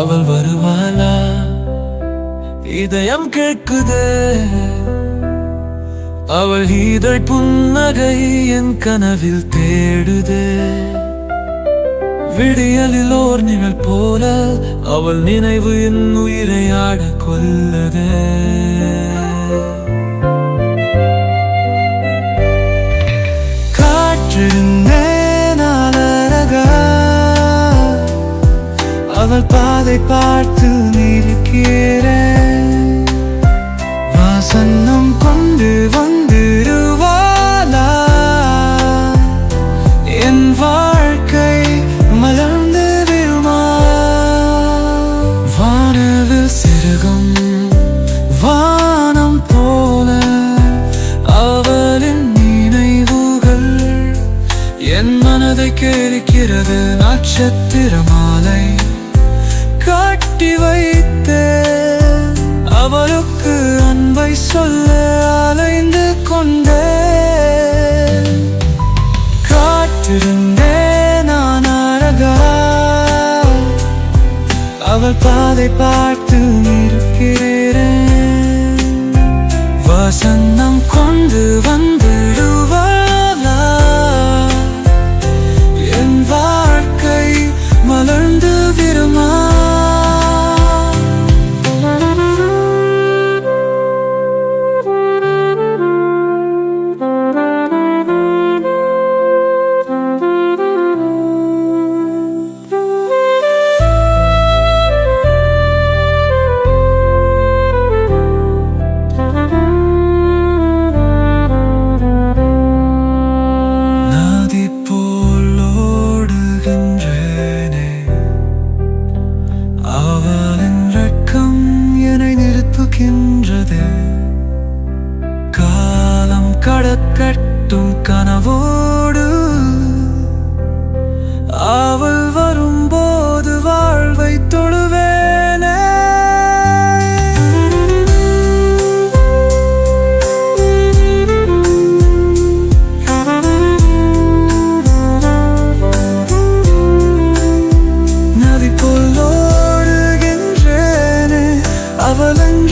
அவள் வருவாளா? இதயம் கேட்குது? அவள் இதழ் புன்னகை என் கனவில் தேடுது? விடியலில் ஓர் நிழல் போல அவள் நினைவு என் உயிரை ஆட கொல்லதே? அவள் பாதை பார்த்து நிற்கிறேன். வாசன்னம் கொண்டு வந்திருவாளா? என் வாழ்க்கை மலர்ந்து விடுமா வானவில் சிறகும் வானம் போல அவளின் நினைவுகள். என் மனதை கேட்கிறது நட்சத்திர மாலை காட்டி வைத்து அவளுக்கு அன்பை சொல்ல அலைந்து கொண்டே. காற்றிருந்தே நான் அழகா. அவள் பாதை பார்த்து நிற்கிறேன். வசந்தம் கொண்டு வந்து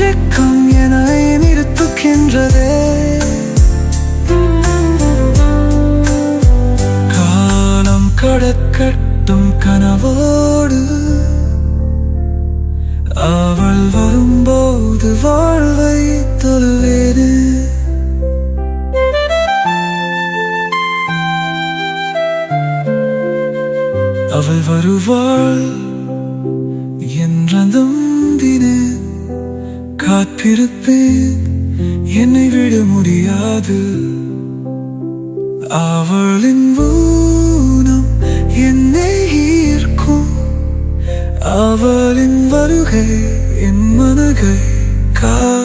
அவள் என நிறுத்துகின்றதே காலம் கடக்கட்டும் கனவோடு. அவள் வரும்போது வாழ்வை தொழுவேனே. அவள் வருவாள் காத்திருப்பேன் என்னை விட முடியாது. அவளின் ஊனம் என்னை ஈர்க்கும். அவளின் வருகை என் மனகை கா